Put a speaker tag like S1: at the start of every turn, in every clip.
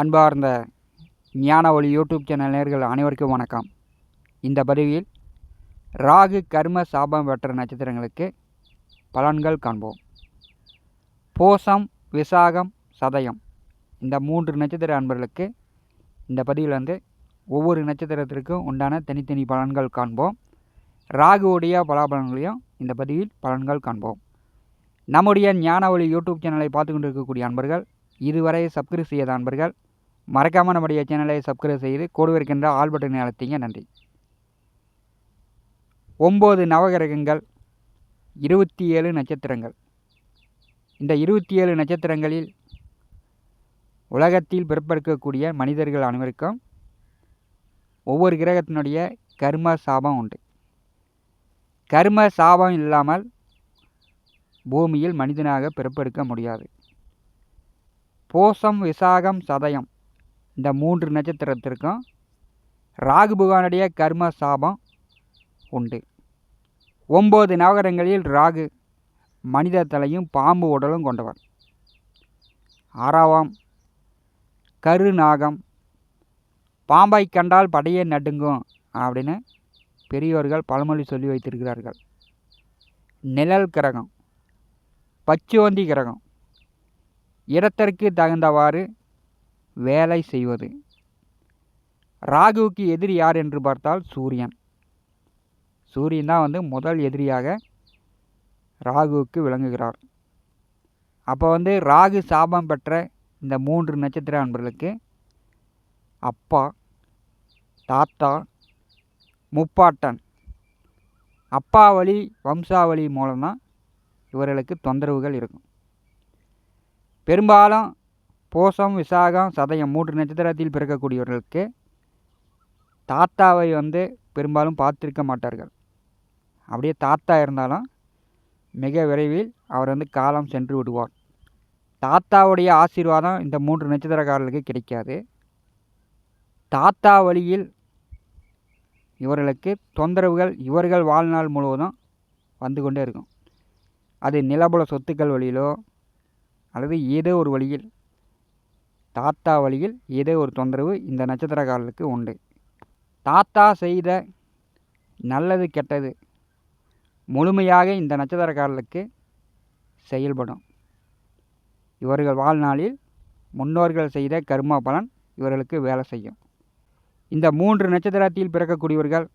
S1: அன்பார்ந்த ஞான ஒளி யூடியூப் சேனல் நேர்கள் அனைவருக்கும் வணக்கம். இந்த பதிவில் ராகு கர்ம சாபம் பெற்ற நட்சத்திரங்களுக்கு பலன்கள் காண்போம். போசம் விசாகம் சதயம் இந்த மூன்று நட்சத்திர அன்பர்களுக்கு இந்த பதிவில் வந்து ஒவ்வொரு நட்சத்திரத்திற்கும் உண்டான தனித்தனி பலன்கள் காண்போம். ராகுவுடைய பலாபலன்களையும் இந்த பதிவில் பலன்கள் காண்போம். நம்முடைய ஞான ஒளி யூடியூப் சேனலை பார்த்து கொண்டிருக்கக்கூடிய அன்பர்கள் இதுவரை சப்ஸ்கிரைப் செய்யாத அன்பர்கள் மறக்காமல் நம்முடைய சேனலை சப்ஸ்கிரைப் செய்து கோடு இருக்கின்ற ஆல் பட்டனை அழுத்திங்க. நன்றி. ஒம்பது நவகிரகங்கள் இருபத்தி ஏழு நட்சத்திரங்கள். இந்த இருபத்தி ஏழு நட்சத்திரங்களில் உலகத்தில் பிறப்பெடுக்கக்கூடிய மனிதர்கள் அனைவருக்கும் ஒவ்வொரு கிரகத்தினுடைய கர்ம சாபம் உண்டு. கர்ம சாபம் இல்லாமல் பூமியில் மனிதனாக பிறப்பெடுக்க முடியாது. போசம் விசாகம் சதயம் இந்த மூன்று நட்சத்திரத்திற்கும் ராகு பகவானுடைய கர்ம சாபம் உண்டு. ஒம்பது நவகரங்களில் ராகு மனித தலையும் பாம்பு உடலும் கொண்டவர். ஆறாவாம் கருநாகம். பாம்பை கண்டால் படையே நடுங்கும் அப்படின்னு பெரியோர்கள் பழமொழி சொல்லி வைத்திருக்கிறார்கள். நிழல் கிரகம் பச்சோந்தி கிரகம். இடத்திற்கு தகுந்தவாறு வேலை செய்வது. ராகுவுக்கு எதிரி யார் என்று பார்த்தால் சூரியன். சூரியன் தான் வந்து முதல் எதிரியாக ராகுவுக்கு விளங்குகிறார். அப்போ வந்து ராகு சாபம் பெற்ற இந்த மூன்று நட்சத்திர அன்பர்களுக்கு அப்பா தாத்தா முப்பாட்டன் அப்பா வழி வம்சாவளி மூலம்தான் இவர்களுக்கு தொந்தரவுகள் இருக்கும். பெரும்பாலும் போசம் விசாகம் சதயம் மூன்று நட்சத்திரத்தில் பிறக்கக்கூடியவர்களுக்கு தாத்தாவை வந்து பெரும்பாலும் பார்த்திருக்க மாட்டார்கள். அப்படியே தாத்தா இருந்தாலும் மிக விரைவில் அவர் வந்து காலம் சென்று விடுவார். தாத்தாவுடைய ஆசீர்வாதம் இந்த மூன்று நட்சத்திரக்காரர்களுக்கு கிடைக்காது. தாத்தா வழியில் இவர்களுக்கு தொந்தரவுகள் இவர்கள் வாழ்நாள் முழுவதும் வந்து கொண்டே இருக்கும். அது நிலபுல சொத்துக்கள் வழியிலோ அல்லது ஏதோ ஒரு வழியில் தாத்தா வழியில் ஏதோ ஒரு தொந்தரவு இந்த நட்சத்திரக்காரர்களுக்கு உண்டு. தாத்தா செய்த நல்லது கெட்டது முழுமையாக இந்த நட்சத்திரக்காரர்களுக்கு செயல்படும். இவர்கள் வாழ்நாளில் முன்னோர்கள் செய்த கர்ம பலன் இவர்களுக்கு வேலை செய்யும். இந்த மூன்று நட்சத்திரத்தில் பிறக்கக்கூடியவர்கள்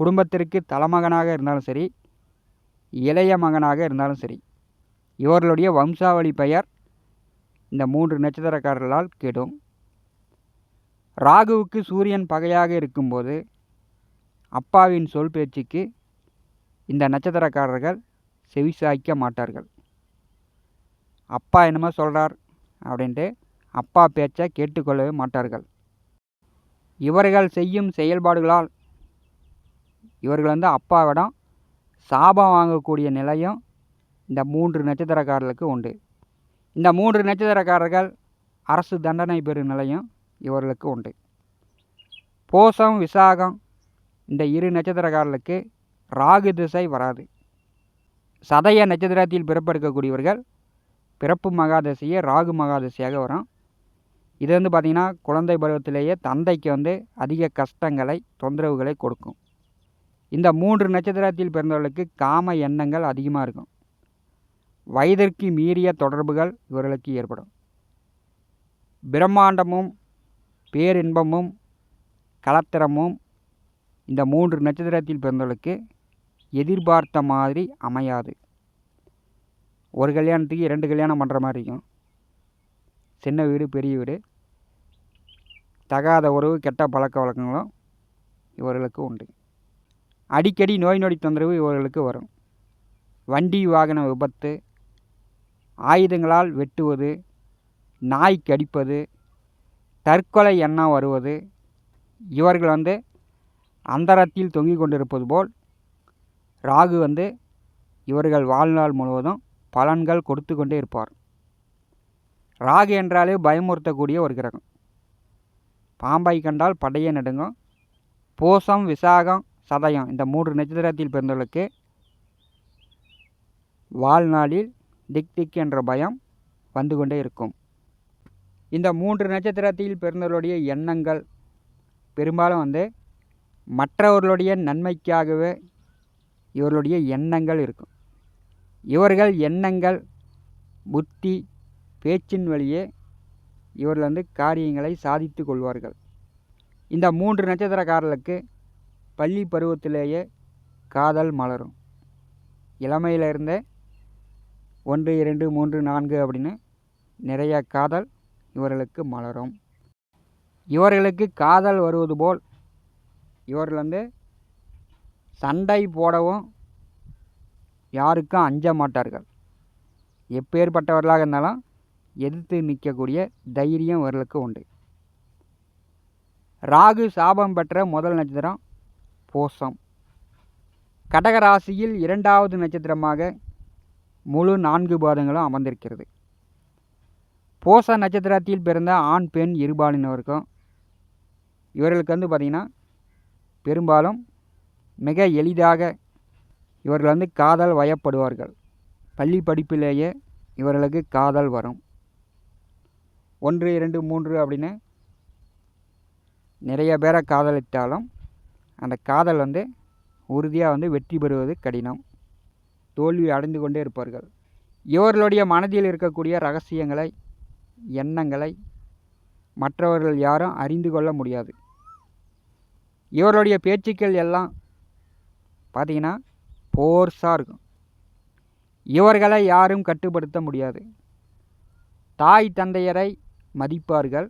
S1: குடும்பத்திற்கு தலைமகனாக இருந்தாலும் சரி இளைய மகனாக இருந்தாலும் சரி இவர்களுடைய வம்சாவளி பெயர் இந்த மூன்று நட்சத்திரக்காரர்களால் கெடும். ராகுவுக்கு சூரியன் பகையாக இருக்கும்போது அப்பாவின் சொல் பேச்சுக்கு இந்த நட்சத்திரக்காரர்கள் செவிசாய்க்க மாட்டார்கள். அப்பா என்னமோ சொல்கிறார் அப்படின்ட்டு அப்பா பேச்சை கேட்டுக்கொள்ளவே மாட்டார்கள். இவர்கள் செய்யும் செயல்பாடுகளால் இவர்கள் வந்து அப்பாவிடம் சாபம் வாங்கக்கூடிய நிலையும் இந்த மூன்று நட்சத்திரக்காரர்களுக்கு உண்டு. இந்த மூன்று நட்சத்திரக்காரர்கள் அரசு தண்டனை பெறும் நிலையும் இவர்களுக்கு உண்டு. போசம் விசாகம் இந்த இரு நட்சத்திரக்காரர்களுக்கு ராகு திசை வராது. சதய நட்சத்திரத்தில் பிறப்பெடுக்கக்கூடியவர்கள் பிறப்பு மகாதசையே ராகு மகாதசையாக வரும். இது வந்து பார்த்திங்கன்னா குழந்தை பருவத்திலேயே தந்தைக்கு வந்து அதிக கஷ்டங்களை தொந்தரவுகளை கொடுக்கும். இந்த மூன்று நட்சத்திரத்தில் பிறந்தவர்களுக்கு காம எண்ணங்கள் அதிகமாக இருக்கும். வயதிற்கு மீறிய தொடர்புகள் இவர்களுக்கு ஏற்படும். பிரம்மாண்டமும் பேரின்பமும் கலத்திரமும் இந்த மூன்று நட்சத்திரத்தில் பிறந்தவர்களுக்கு எதிர்பார்த்த மாதிரி அமையாது. ஒரு கல்யாணத்துக்கு இரண்டு கல்யாணம் பண்ணுற மாதிரி இருக்கும். சின்ன வீடு பெரிய வீடு. தகாத உறவு கெட்ட பழக்க வழக்கங்களும் இவர்களுக்கு உண்டு. அடிக்கடி நோய் நொடி தொந்தரவு இவர்களுக்கு வரும். வண்டி வாகன விபத்து ஆயுதங்களால் வெட்டுவது நாய் கடிப்பது தற்கொலை எண்ணம் வருவது இவர்கள் வந்து அந்தரத்தில் தொங்கிக் கொண்டிருப்பது போல் ராகு வந்து இவர்கள் வாழ்நாள் முழுவதும் பலன்கள் கொடுத்து கொண்டே இருப்பார். ராகு என்றாலே பயமுறுத்தக்கூடிய ஒரு கிரகம். பாம்பை கண்டால் படையை நடுங்கும். பூசம் விசாகம் சதயம் இந்த மூன்று நட்சத்திரத்தில் பிறந்தவர்களுக்கு வாழ்நாளில் திக் திக் என்ற பயம் வந்து கொண்டே இருக்கும். இந்த மூன்று நட்சத்திரத்தில் பிறந்தவர்களுடைய எண்ணங்கள் பெரும்பாலும் வந்து மற்றவர்களுடைய நன்மைக்காகவே இவர்களுடைய எண்ணங்கள் இருக்கும். இவர்கள் எண்ணங்கள் புத்தி பேச்சின் வழியே இவர்கள் வந்து காரியங்களை சாதித்து கொள்வார்கள். இந்த மூன்று நட்சத்திரக்காரர்களுக்கு பள்ளி பருவத்திலேயே காதல் மலரும். இளமையிலிருந்தே ஒன்று இரண்டு மூன்று நான்கு அப்படின்னு நிறைய காதல் இவர்களுக்கு மலரும். இவர்களுக்கு காதல் வருவது போல் இவர்கள் வந்து சண்டை போடவும் யாருக்கும் அஞ்ச மாட்டார்கள். எப்பேற்பட்டவர்களாக இருந்தாலும் எதிர்த்து நிற்கக்கூடிய தைரியம் இவர்களுக்கு உண்டு. ராகு சாபம் பெற்ற முதல் நட்சத்திரம் பூசம். கடகராசியில் இரண்டாவது நட்சத்திரமாக முழு நான்கு பாதங்களும் அமர்ந்திருக்கிறது. போச நட்சத்திரத்தில் பிறந்த ஆண் பெண் இருபாலினருக்கும் இவர்களுக்கு வந்து பார்த்திங்கன்னா பெரும்பாலும் மிக எளிதாக இவர்கள் வந்து காதல் வயப்படுவார்கள். பள்ளி படிப்பிலேயே இவர்களுக்கு காதல் வரும். ஒன்று இரண்டு மூன்று அப்படின்னு நிறைய பேரை காதலித்தாலும் அந்த காதல் வந்து உறுதியாக வந்து வெற்றி பெறுவது கடினம். தோல்வி அடைந்து கொண்டே இருப்பார்கள். இவர்களுடைய மனதில் இருக்கக்கூடிய ரகசியங்களை எண்ணங்களை மற்றவர்கள் யாரும் அறிந்து கொள்ள முடியாது. இவருடைய பேச்சுக்கள் எல்லாம் பார்த்திங்கன்னா போர்ஸாக இருக்கும். இவர்களை யாரும் கட்டுப்படுத்த முடியாது. தாய் தந்தையரை மதிப்பார்கள்.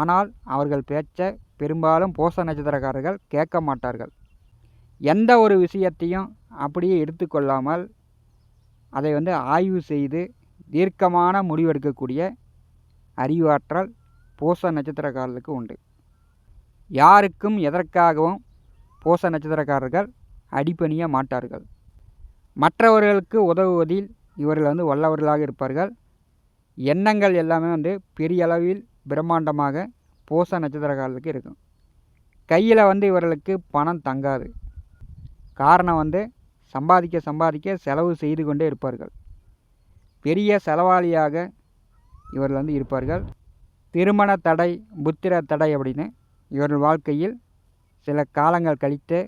S1: ஆனால் அவர்கள் பேச்சை பெரும்பாலும் போச நட்சத்திரக்காரர்கள் கேட்க மாட்டார்கள். எந்த ஒரு விஷயத்தையும் அப்படியே எடுத்துக்கொள்ளாமல் அதை வந்து ஆய்வு செய்து தீர்க்கமான முடிவெடுக்கக்கூடிய அறிவாற்றல் பூச நட்சத்திரக்காரர்களுக்கு உண்டு. யாருக்கும் எதற்காகவும் பூச நட்சத்திரக்காரர்கள் அடிப்பணிய மாட்டார்கள். மற்றவர்களுக்கு உதவுவதில் இவர்கள் வந்து வல்லவர்களாக இருப்பார்கள். எண்ணங்கள் எல்லாமே வந்து பெரிய அளவில் பிரம்மாண்டமாக பூச நட்சத்திரக்காரர்களுக்கு இருக்கும். கையில் வந்து இவர்களுக்கு பணம் தங்காது. காரணம் வந்து சம்பாதிக்க சம்பாதிக்க செலவு செய்து கொண்டே இருப்பார்கள். பெரிய செலவாளியாக இவர்கள் வந்து இருப்பார்கள். திருமண தடை புத்திர தடை அப்படின்னு இவர்கள் வாழ்க்கையில் சில காலங்கள் கழித்து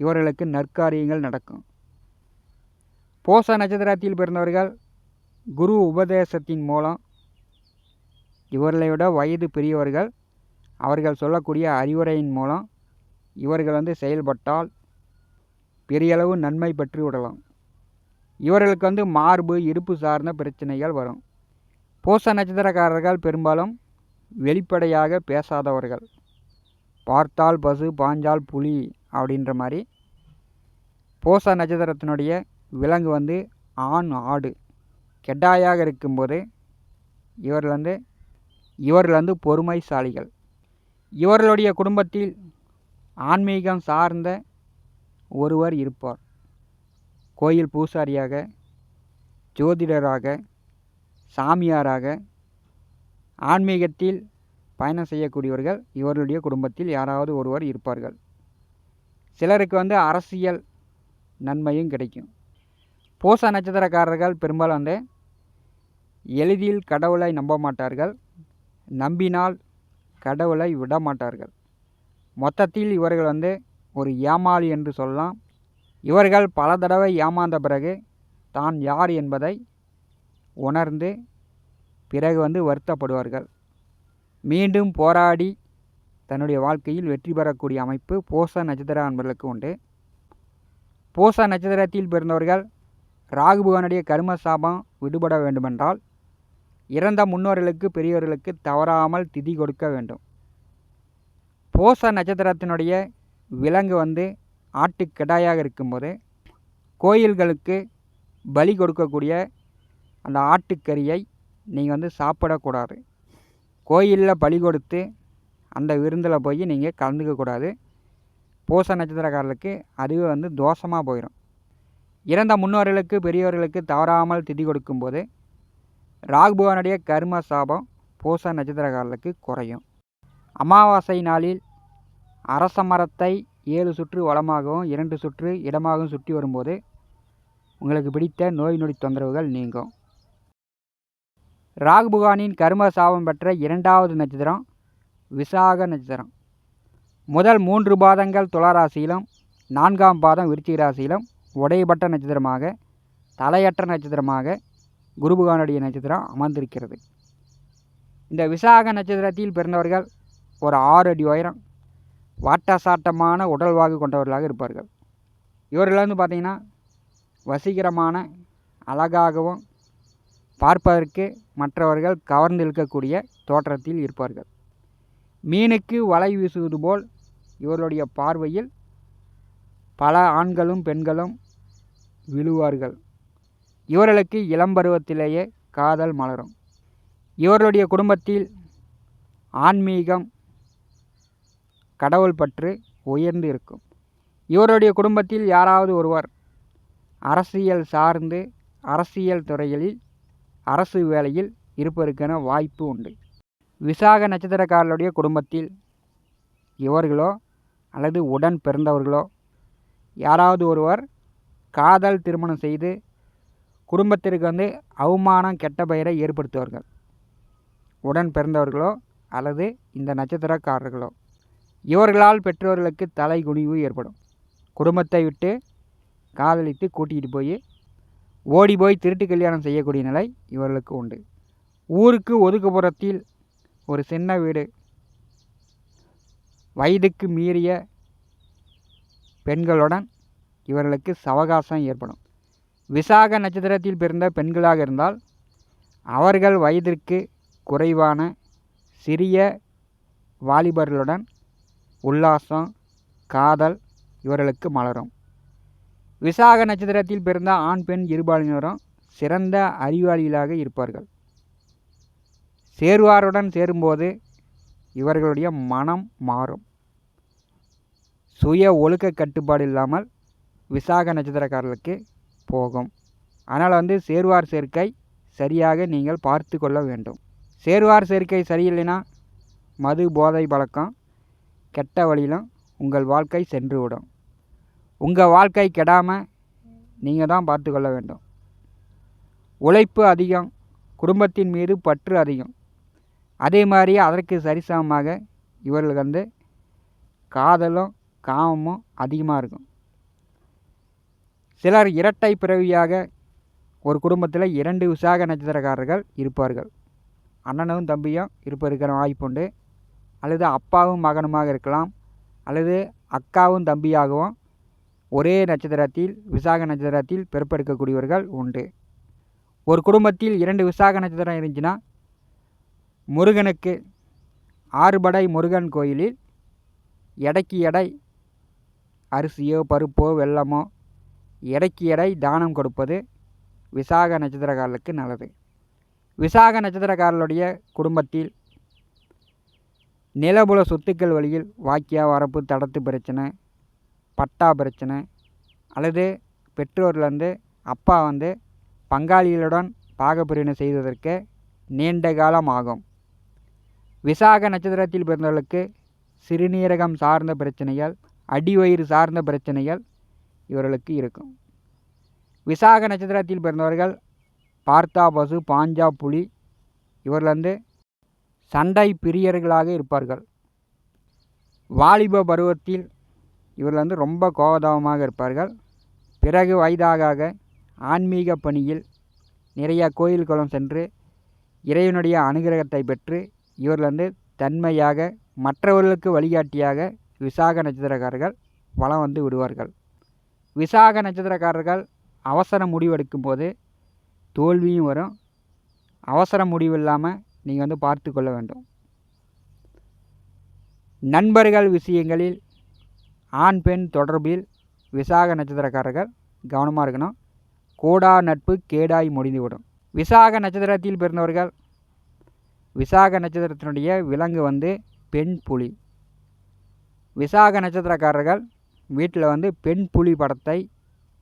S1: இவர்களுக்கு நற்காரியங்கள் நடக்கும். போச நட்சத்திரத்தில் பிறந்தவர்கள் குரு உபதேசத்தின் மூலம் இவர்களை விட வயது பெரியவர்கள் அவர்கள் சொல்லக்கூடிய அறிவுரையின் மூலம் இவர்கள் வந்து செயல்பட்டால் பெரியளவு நன்மை பெற்று விடலாம் இவர்களுக்கு வந்து மார்பு இருப்பு சார்ந்த பிரச்சனைகள் வரும். பூச நட்சத்திரக்காரர்கள் பெரும்பாலும் வெளிப்படையாக பேசாதவர்கள். பார்த்தால் பசு பாஞ்சால் புலி அப்படின்ற மாதிரி பூச நட்சத்திரத்தினுடைய விலங்கு வந்து ஆண் ஆடு. கெட்டாயாக இருக்கும்போது இவர்கள் வந்து இவர்கள் வந்து பொறுமைசாலிகள். இவர்களுடைய குடும்பத்தில் ஆன்மீகம் சார்ந்த ஒருவர் இருப்பார். கோயில் பூசாரியாக ஜோதிடராக சாமியாராக ஆன்மீகத்தில் பயணம் செய்யக்கூடியவர்கள் இவர்களுடைய குடும்பத்தில் யாராவது ஒருவர் இருப்பார்கள். சிலருக்கு வந்து அரசியல் நன்மையும் கிடைக்கும். பூச நட்சத்திரக்காரர்கள் பெரும்பாலும் வந்து எளிதில் கடவுளை நம்ப மாட்டார்கள் நம்பினால் கடவுளை விட மாட்டார்கள். மொத்தத்தில் இவர்கள் வந்து ஒரு ஏமாளி என்று சொல்லலாம். இவர்கள் பல தடவை ஏமாந்த பிறகு தான் யார் என்பதை உணர்ந்து பிறகு வந்து வருத்தப்படுவார்கள். மீண்டும் போராடி தன்னுடைய வாழ்க்கையில் வெற்றி பெறக்கூடிய அமைப்பு பூச நட்சத்திர அன்பர்களுக்கு உண்டு. பூச நட்சத்திரத்தில் பிறந்தவர்கள் ராகுபவனுடைய கரும சாபம் விடுபட வேண்டுமென்றால் இறந்த முன்னோர்களுக்கு பெரியவர்களுக்கு தவறாமல் திதி கொடுக்க வேண்டும். பூச நட்சத்திரத்தினுடைய விலங்கு வந்து ஆட்டுக்கிடாயாக இருக்கும்போது கோயில்களுக்கு பலி கொடுக்கக்கூடிய அந்த ஆட்டுக்கறியை நீங்கள் வந்து சாப்பிடக்கூடாது. கோயிலில் பலி கொடுத்து அந்த விருந்தில் போய் நீங்கள் கலந்துக்கக்கூடாது பூச நட்சத்திரக்காரர்களுக்கு அதுவே வந்து தோஷமாக போயிடும் இறந்த முன்னோர்களுக்கு பெரியவர்களுக்கு தவறாமல் திதி கொடுக்கும்போது ராகுபவனுடைய கர்ம சாபம் பூச நட்சத்திரக்காரர்களுக்கு குறையும். அமாவாசை நாளில் அரச மரத்தை ஏழு சுற்று வளமாகவும் இரண்டு சுற்று இடமாகவும் சுற்றி வரும்போது உங்களுக்கு பிடித்த நோய் நொடி தொந்தரவுகள் நீங்கும். ராகுபுகானின் கரும கர்ம சாபம் பெற்ற இரண்டாவது நட்சத்திரம் விசாக நட்சத்திரம். முதல் மூன்று பாதங்கள் துளராசியிலும் நான்காம் பாதம் விருச்சிக ராசியிலும் உடையப்பட்ட நட்சத்திரமாக தலையற்ற நட்சத்திரமாக குருபுகானுடைய நட்சத்திரம் அமர்ந்திருக்கிறது. இந்த விசாக நட்சத்திரத்தில் பிறந்தவர்கள் ஒரு ஆறு அடி உயரம் வாட்டசாட்டமான உடல்வாகு கொண்டவர்களாக இருப்பார்கள். இவர்கள் வந்து பார்த்திங்கன்னா வசீகரமான அழகாகவும் பார்ப்பதற்கு மற்றவர்கள் கவர்ந்து இழுக்கக்கூடிய தோற்றத்தில் இருப்பார்கள். மீனுக்கு வலை வீசுவது போல் இவர்களுடைய பார்வையில் பல ஆண்களும் பெண்களும் விழுவார்கள். இவர்களுக்கு இளம் பருவத்திலேயே காதல் மலரும். இவர்களுடைய குடும்பத்தில் ஆன்மீகம் கடவுள் பற்று உயர்ந்து இருக்கும். இவருடைய குடும்பத்தில் யாராவது ஒருவர் அரசியல் சார்ந்து அரசியல் துறைகளில் அரசு வேலையில் இருப்பதற்கான வாய்ப்பு உண்டு. விசாக நட்சத்திரக்காரர்களுடைய குடும்பத்தில் இவர்களோ அல்லது உடன் பிறந்தவர்களோ யாராவது ஒருவர் காதல் திருமணம் செய்து குடும்பத்திற்கு வந்து அவமானம் கெட்ட பெயரை ஏற்படுத்துவார்கள். உடன் பிறந்தவர்களோ அல்லது இந்த நட்சத்திரக்காரர்களோ. இவர்களால் பெற்றோர்களுக்கு தலை குனிவு ஏற்படும். குடும்பத்தை விட்டு காதலித்து கூட்டிகிட்டு போய் ஓடி போய் திருட்டு கல்யாணம் செய்யக்கூடிய நிலை இவர்களுக்கு உண்டு. ஊருக்கு ஒதுக்குப்புறத்தில் ஒரு சின்ன வீடு. வயதுக்கு மீறிய பெண்களுடன் இவர்களுக்கு சவகாசம் ஏற்படும். விசாக நட்சத்திரத்தில் பிறந்த பெண்களாக இருந்தால் அவர்கள் வயதிற்கு குறைவான சிறிய வாலிபர்களுடன் உல்லாசம் காதல் இவர்களுக்கு மலரும். விசாக நட்சத்திரத்தில் பிறந்த ஆண் பெண் இருபாலினரும் சிறந்த அறிவாளிகளாக இருப்பார்கள். சேருவாருடன் சேரும்போது இவர்களுடைய மனம் மாறும். சுய ஒழுக்க கட்டுப்பாடு இல்லாமல் விசாக நட்சத்திரக்காரர்களுக்கு போகும். அதனால் வந்து சேருவார் சேர்க்கை சரியாக நீங்கள் பார்த்து கொள்ள வேண்டும். சேருவார் சேர்க்கை சரியில்லைன்னா மது போதை பழக்கம் கெட்ட வழியிலும் உங்கள் வாழ்க்கை சென்று விடும் உங்கள் வாழ்க்கை கெடாமல் நீங்கள் தான் பார்த்து கொள்ள வேண்டும். உழைப்பு அதிகம் குடும்பத்தின் மீது பற்று அதிகம். அதே மாதிரி அதற்கு சரிசமமாக இவர்களுக்கு வந்து காதலும் காமமும் அதிகமாக இருக்கும். சிலர் இரட்டை பிறவியாக ஒரு குடும்பத்தில் இரண்டு விசாக நட்சத்திரக்காரர்கள் இருப்பார்கள். அண்ணனும் தம்பியும் இருப்பதற்கான வாய்ப்புண்டு. அல்லது அப்பாவும் மகனுமாக இருக்கலாம் அல்லது அக்காவும் தம்பியாகவும் ஒரே நட்சத்திரத்தில் விசாக நட்சத்திரத்தில் பிறப்பெடுக்கக்கூடியவர்கள் உண்டு. ஒரு குடும்பத்தில் இரண்டு விசாக நட்சத்திரம் இருந்துச்சுன்னா முருகனுக்கு ஆறுபடை முருகன் கோயிலில் எடைக்கு எடை அரிசியோ பருப்போ வெல்லமோ எடைக்கு எடை தானம் கொடுப்பது விசாக நட்சத்திரக்காரர்களுக்கு நல்லது. விசாக நட்சத்திரக்காரர்களுடைய குடும்பத்தில் நிலபுல சொத்துக்கள் வழியில் வாக்கியா வரப்பு தடத்து பிரச்சனை பட்டா பிரச்சனை அல்லது பெற்றோர்லேருந்து அப்பா வந்து பங்காளிகளுடன் பாகப்பிரிவினை செய்வதற்கு நீண்ட காலம் ஆகும். விசாக நட்சத்திரத்தில் பிறந்தவர்களுக்கு சிறுநீரகம் சார்ந்த பிரச்சனைகள் அடிவயிறு சார்ந்த பிரச்சனைகள் இவர்களுக்கு இருக்கும். விசாக நட்சத்திரத்தில் பிறந்தவர்கள் பார்த்தா பசு பாஞ்சா புலி இவர்லேருந்து சண்டை பிரியர்களாக இருப்பார்கள். வாலிப பருவத்தில் இவர்கள் வந்து ரொம்ப கோபதாபமாக இருப்பார்கள். பிறகு வயதாக ஆன்மீக பணியில் நிறைய கோயில் குளம் சென்று இறைவனுடைய அனுகிரகத்தை பெற்று இவர்கள் வந்து தன்மையாக மற்றவர்களுக்கு வழிகாட்டியாக விசாக நட்சத்திரக்காரர்கள் வளம் வந்து விடுவார்கள். விசாக நட்சத்திரக்காரர்கள் அவசர முடிவெடுக்கும் போது தோல்வியும் வரும். அவசர முடிவு இல்லாமல் நீங்கள் வந்து பார்த்து கொள்ள வேண்டும். நண்பர்கள் விஷயங்களில் ஆண் பெண் தொடர்பில் விசாக நட்சத்திரக்காரர்கள் கவனமாக இருக்கணும். கூடா நட்பு கேடாய் முடிந்துவிடும். விசாக நட்சத்திரத்தில் பிறந்தவர்கள் விசாக நட்சத்திரத்தினுடைய விலங்கு வந்து பெண் புலி. விசாக நட்சத்திரக்காரர்கள் வீட்டில் வந்து பெண் புலி படத்தை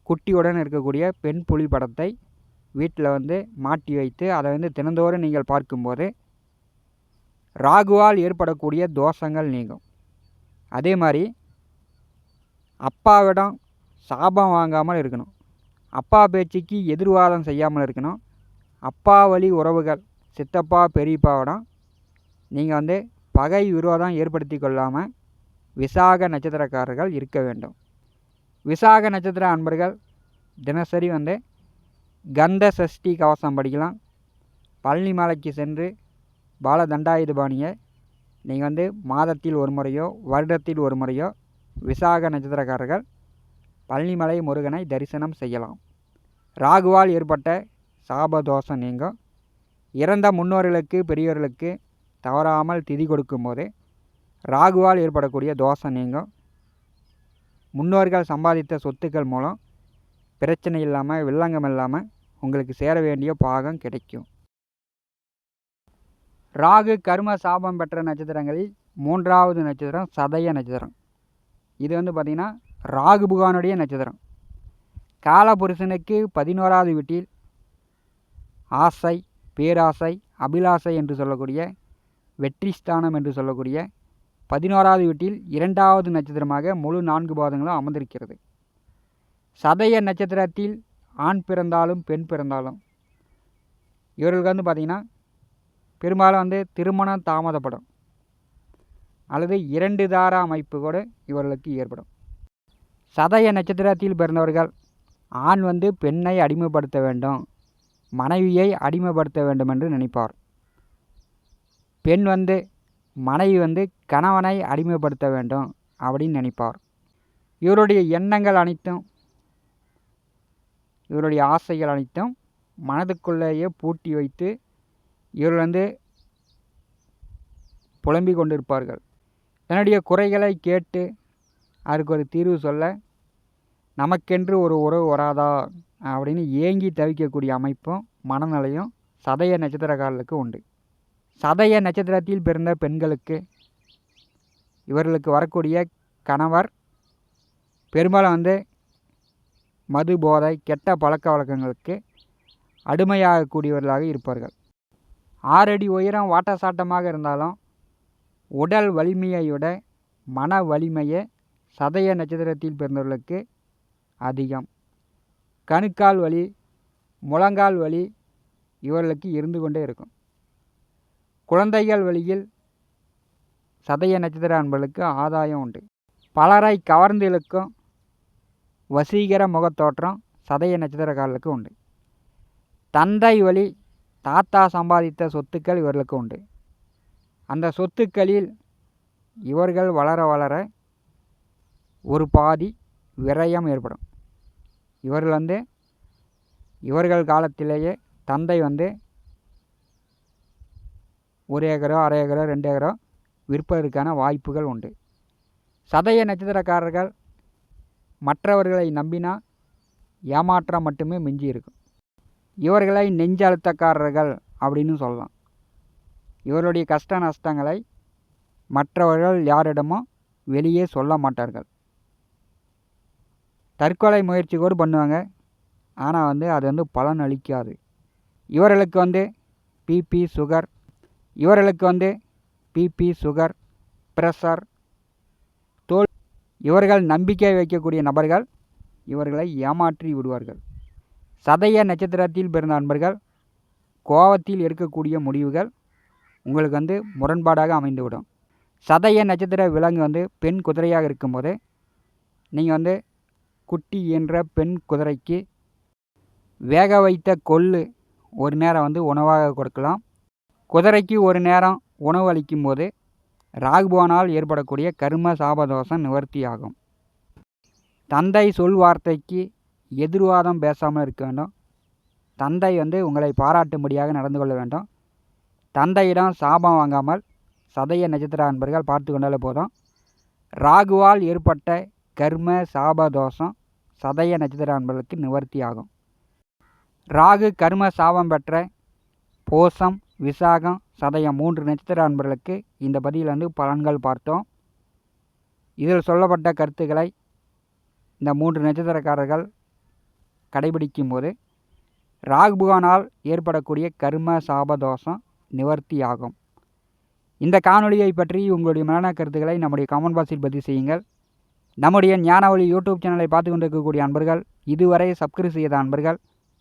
S1: குட்டியுடன் இருக்கக்கூடிய பெண் புலி படத்தை வீட்டில் வந்து மாட்டி வைத்து அதை வந்து தினந்தோறும் நீங்கள் பார்க்கும்போது ராகுவால் ஏற்படக்கூடிய தோஷங்கள் நீங்கும். அதே மாதிரி அப்பாவிடம் சாபம் வாங்காமல் இருக்கணும். அப்பா பேச்சுக்கு எதிர்வாதம் செய்யாமல் இருக்கணும். அப்பா வழி உறவுகள் சித்தப்பா பெரியப்பாவிடம் நீங்கள் வந்து பகை விரோதம் ஏற்படுத்தி கொள்ளாமல் விசாக நட்சத்திரக்காரர்கள் இருக்க வேண்டும். விசாக நட்சத்திர அன்பர்கள் தினசரி வந்து கந்த சஷ்டி கவசம் படிக்கலாம். பழனி மலைக்கு சென்று பால தண்டாயுதபாணியை நீங்கள் வந்து மாதத்தில் ஒரு முறையோ வருடத்தில் ஒரு முறையோ விசாக நட்சத்திரக்காரர்கள் பழனிமலை முருகனை தரிசனம் செய்யலாம். ராகுவால் ஏற்பட்ட சாபதோஷம் நீங்கும். இறந்த முன்னோர்களுக்கு பெரியோர்களுக்கு தவறாமல் திதி கொடுக்கும்போது ராகுவால் ஏற்படக்கூடிய தோஷம் நீங்கும். முன்னோர்கள் சம்பாதித்த சொத்துக்கள் மூலம் பிரச்சனை இல்லாமல் வில்லங்கம் இல்லாமல் உங்களுக்கு சேர வேண்டிய பாகம் கிடைக்கும். ராகு கர்ம சாபம் பெற்ற நட்சத்திரங்களில் மூன்றாவது நட்சத்திரம் சதய நட்சத்திரம். இது வந்து பார்த்திங்கன்னா ராகு புகானுடைய நட்சத்திரம். காலபுருஷனுக்கு பதினோராவது வீட்டில் ஆசை பேராசை அபிலாசை என்று சொல்லக்கூடிய வெற்றி ஸ்தானம் என்று சொல்லக்கூடிய பதினோராவது வீட்டில் இரண்டாவது நட்சத்திரமாக முழு நான்கு பாதங்களும் அமர்ந்திருக்கிறது. சதய நட்சத்திரத்தில் ஆண் பிறந்தாலும் பெண் பிறந்தாலும். இவர்களுக்கு வந்து பார்த்திங்கன்னா பெரும்பாலும் வந்து திருமணம் தாமதப்படும். அல்லது இரண்டு தார அமைப்பு கூட இவர்களுக்கு ஏற்படும். சதய நட்சத்திரத்தில் பிறந்தவர்கள் ஆண் வந்து பெண்ணை அடிமைப்படுத்த வேண்டும் மனைவியை அடிமைப்படுத்த வேண்டும் என்று நினைப்பார். பெண் வந்து மனைவி வந்து கணவனை அடிமைப்படுத்த வேண்டும் அப்படின்னு நினைப்பார். இவருடைய எண்ணங்கள் அனைத்தும் இவருடைய ஆசைகள் அனைத்தும் மனதுக்குள்ளேயே பூட்டி வைத்து இவர்கள் வந்து புலம்பிக் கொண்டிருப்பார்கள். தன்னுடைய குறைகளை கேட்டு அதுக்கு ஒரு தீர்வு சொல்ல நமக்கென்று ஒரு உறவு வராதா? அப்படின்னு ஏங்கி தவிக்கக்கூடிய அமைப்பும் மனநிலையும் சதய நட்சத்திரக்காரர்களுக்கு உண்டு. சதய நட்சத்திரத்தில் பிறந்த பெண்களுக்கு இவர்களுக்கு வரக்கூடிய கணவர் பெரும்பாலும் வந்து மது போதை கெட்ட பழக்க வழக்கங்களுக்கு அடிமையாகக்கூடியவர்களாக இருப்பார்கள். ஆறடி உயரம் வாட்டசாட்டமாக இருந்தாலும் உடல் வலிமையை விட மன வலிமையே சதய நட்சத்திரத்தில் பிறந்தவர்களுக்கு அதிகம். கணுக்கால் வலி முழங்கால் வலி இவர்களுக்கு இருந்து கொண்டே இருக்கும். குழந்தைகள் வழியில் சதய நட்சத்திர அன்பர்களுக்கு ஆதாயம் உண்டு. பலரை கவர்ந்து இழுக்கும் வசீகர முகத்தோற்றம் சதய நட்சத்திரக்காரர்களுக்கு உண்டு. தந்தை வழி தாத்தா சம்பாதித்த சொத்துக்கள் இவர்களுக்கு உண்டு. அந்த சொத்துக்களில் இவர்கள் வளர வளர ஒரு பாதி விரயம் ஏற்படும். இவர்கள் வந்து இவர்கள் காலத்திலேயே தந்தை வந்து ஒரு ஏக்கரோ அரை ஏக்கரோ ரெண்டு ஏக்கரோ விற்பதற்கான வாய்ப்புகள் உண்டு. சதய நட்சத்திரக்காரர்கள் மற்றவர்களை நம்பினா ஏமாற்றம் மட்டுமே மிஞ்சி இருக்கும் இவர்களை நெஞ்சழுத்தக்காரர்கள் அப்படின்னு சொல்லலாம். இவருடைய கஷ்ட நஷ்டங்களை மற்றவர்கள் யாரிடமும் வெளியே சொல்ல மாட்டார்கள். தற்கொலை முயற்சி கூட பண்ணுவாங்க. ஆனால் வந்து அது வந்து பலன் அளிக்காது. இவர்களுக்கு வந்து பிபி சுகர் இவர்களுக்கு வந்து பிபி சுகர் ப்ரெஷர் இவர்கள் நம்பிக்கை வைக்கக்கூடிய நபர்கள் இவர்களை ஏமாற்றி விடுவார்கள். சதய நட்சத்திரத்தில் பிறந்த நண்பர்கள் கோவத்தில் எடுக்கக்கூடிய முடிவுகள் உங்களுக்கு வந்து முரண்பாடாக அமைந்துவிடும். சதய நட்சத்திர விலங்கு வந்து பெண் குதிரையாக இருக்கும்போது நீங்கள் வந்து குட்டி என்ற பெண் குதிரைக்கு வேக வைத்த கொள்ளு ஒரு நேரம் வந்து உணவாக கொடுக்கலாம். குதிரைக்கு ஒரு நேரம் உணவு அளிக்கும் போது ராகுபவனால் ஏற்படக்கூடிய கர்ம சாபதோஷம் நிவர்த்தி ஆகும் தந்தை சொல் வார்த்தைக்கு எதிர்வாதம் பேசாமல் இருக்க வேண்டும். தந்தை வந்து உங்களை பாராட்டும்படியாக நடந்து கொள்ள வேண்டும். தந்தையிடம் சாபம் வாங்காமல் சதய நட்சத்திர அன்பர்கள் பார்த்து கொண்டாலே போதும். ராகுவால் ஏற்பட்ட கர்ம சாபதோஷம் சதய நட்சத்திர அன்பர்களுக்கு நிவர்த்தி ஆகும் ராகு கர்ம சாபம் பெற்ற போசம் விசாகம் சதயம் மூன்று நட்சத்திர அன்பர்களுக்கு இந்த பதிவில் வந்து பலன்கள் பார்த்தோம். இதில் சொல்லப்பட்ட கருத்துக்களை இந்த மூன்று நட்சத்திரக்காரர்கள் கடைபிடிக்கும் போது ராகுபுகானால் ஏற்படக்கூடிய கர்ம சாபதோஷம் நிவர்த்தி ஆகும் இந்த காணொலியை பற்றி உங்களுடைய மரண கருத்துக்களை நம்முடைய கமெண்ட் பாக்ஸில் பதிவு செய்யுங்கள். நம்முடைய ஞானவழி யூடியூப் சேனலை பார்த்து கொண்டிருக்கக்கூடிய அன்பர்கள் இதுவரை சப்ஸ்கிரைப் செய்த அன்பர்கள்